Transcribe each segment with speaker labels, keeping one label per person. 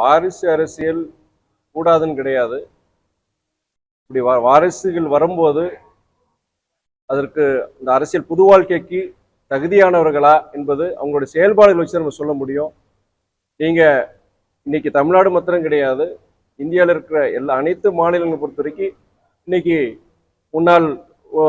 Speaker 1: வாரிசு அரசியல் கூடாதுன்னு கிடையாது. இப்படி வா- வாரிசுகள் வரும்போது அதற்கு இந்த அரசியல் புது வாழ்க்கைக்கு தகுதியானவர்களா என்பது அவங்களுடைய செயல்பாடுகள் வச்சு நம்ம சொல்ல முடியும். நீங்க இன்னைக்கு தமிழ்நாடு மாத்திரம் கிடையாது. இந்தியாவில் இருக்கிற எல்லா அனைத்து மாநிலங்களை பொறுத்த வரைக்கும் இன்னைக்கு முன்னாள் ஓ,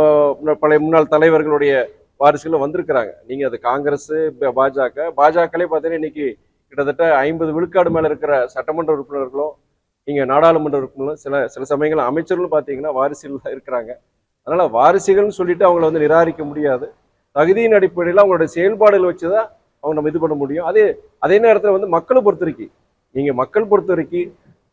Speaker 1: பழைய முன்னாள் தலைவர்களுடைய வாரிசுகளும் வந்திருக்கிறாங்க. நீங்க அது காங்கிரஸ் பாஜக பாஜகலே பார்த்தீங்கன்னா இன்னைக்கு கிட்டத்தட்ட ஐம்பது விழுக்காடு மேலே இருக்கிற சட்டமன்ற உறுப்பினர்களும் இங்கே நாடாளுமன்ற உறுப்பினர்களும் சில சில சமயங்கள் அமைச்சர்களும் பார்த்தீங்கன்னா வாரிசுகள் தான் இருக்கிறாங்க. அதனால் வாரிசுகள்னு சொல்லிட்டு அவங்கள வந்து நிராகரிக்க முடியாது. தகுதியின் அடிப்படையில் அவங்களோட செயல்பாடுகள் வச்சு தான் அவங்க நம்ம இது பண்ண முடியும். அதே அதே நேரத்தில் வந்து மக்களை பொறுத்த வரைக்கும் நீங்கள் மக்கள் பொறுத்த வரைக்கும்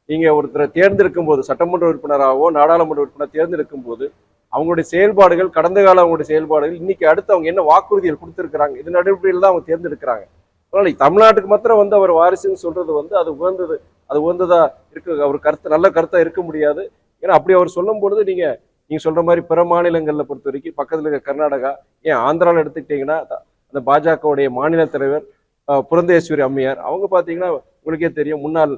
Speaker 1: நீங்கள் ஒருத்தரை தேர்ந்தெடுக்கும் போது சட்டமன்ற உறுப்பினராகவோ நாடாளுமன்ற உறுப்பினர் தேர்ந்தெடுக்கும் போது அவங்களுடைய செயல்பாடுகள் கடந்த கால அவங்களுடைய செயல்பாடுகள் இன்னைக்கு அடுத்து அவங்க என்ன வாக்குறுதிகள் கொடுத்துருக்குறாங்க இதன் அடிப்படையில் தான் அவங்க தேர்ந்தெடுக்கிறாங்க. அதனால தமிழ்நாட்டுக்கு மாத்திரம் வந்து அவர் வாரிசுன்னு சொல்றது வந்து அது உகந்தது. அது உகந்ததா இருக்கு. அவர் கருத்து நல்ல கருத்தா இருக்க முடியாது. ஏன்னா அப்படி அவர் சொல்லும் பொழுது நீங்க நீங்க சொல்ற மாதிரி பிற மாநிலங்கள்ல பொறுத்த வரைக்கும் பக்கத்துல இருக்க கர்நாடகா ஏன் ஆந்திராவில் எடுத்துக்கிட்டீங்கன்னா அந்த பாஜகவுடைய மாநில தலைவர் புரந்தேஸ்வரி அம்மையார் அவங்க பார்த்தீங்கன்னா உங்களுக்கே தெரியும் முன்னாள்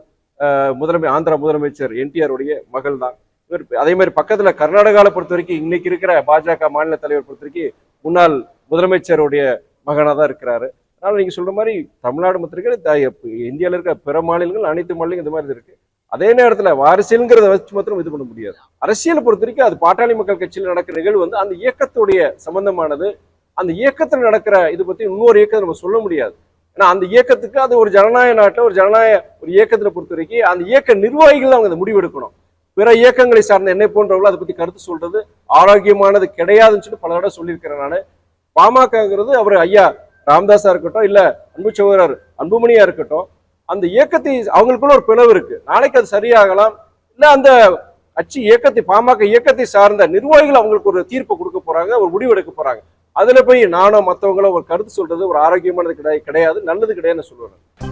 Speaker 1: முதலமை ஆந்திரா முதலமைச்சர் என்டிஆர் உடைய மகள் தான் இவர் அதே மாதிரி பக்கத்தில் கர்நாடகாவில் பொறுத்த வரைக்கும் இன்னைக்கு இருக்கிற பாஜக மாநில தலைவர் பொறுத்த வரைக்கும் முன்னாள் முதலமைச்சருடைய மகனாக தான் இருக்கிறாரு. ஆனால் நீங்கள் சொல்கிற மாதிரி தமிழ்நாடு மாத்திரம் இந்தியாவில் இருக்க பிற மாநிலங்கள் அனைத்து மாநிலங்களும் இந்த மாதிரி இருக்குது அதே நேரத்தில் வாரிசுங்கிறத வச்சு மாத்திரம் இது பண்ண முடியாது. அரசியலை பொறுத்த வரைக்கும் அது பாட்டாளி மக்கள் கட்சியில் நடக்கிற நிகழ்வு வந்து அந்த இயக்கத்துடைய சம்பந்தமானது. அந்த இயக்கத்தில் நடக்கிற இது பற்றி இன்னொரு இயக்கத்தை நம்ம சொல்ல முடியாது. ஏன்னா அந்த இயக்கத்துக்கு அது ஒரு ஜனநாயக நாட்டில் ஒரு ஜனநாயக ஒரு இயக்கத்தில் பொறுத்த வரைக்கும் அந்த இயக்க நிர்வாகிகள் அவங்க அந்த முடிவெடுக்கணும் பிற இயக்கங்களை சார்ந்த என்னை போன்றவர்கள் அதை பற்றி கருத்து சொல்றது ஆரோக்கியமானது கிடையாதுன்னு சொல்லி பல தடவை சொல்லியிருக்கிறேன் நான். பாமகங்கிறது அவர் ஐயா ராமதாஸா இருக்கட்டும் இல்ல அன்பு சோழர் அன்புமணியா இருக்கட்டும் அந்த இயக்கத்தை அவங்களுக்குள்ள ஒரு பிளவு இருக்கு. நாளைக்கு அது சரியாகலாம். இல்ல அந்த கட்சி இயக்கத்தை பாமக இயக்கத்தை சார்ந்த நிர்வாகிகள் அவங்களுக்கு ஒரு தீர்ப்பு கொடுக்க போறாங்க ஒரு முடிவு எடுக்க போறாங்க. அதுல போய் நானும் மற்றவங்களும் ஒரு கருத்து சொல்றது ஒரு ஆரோக்கியமானது கிடையாது கிடையாது நல்லது கிடையாதுன்னு சொல்லுவேன்.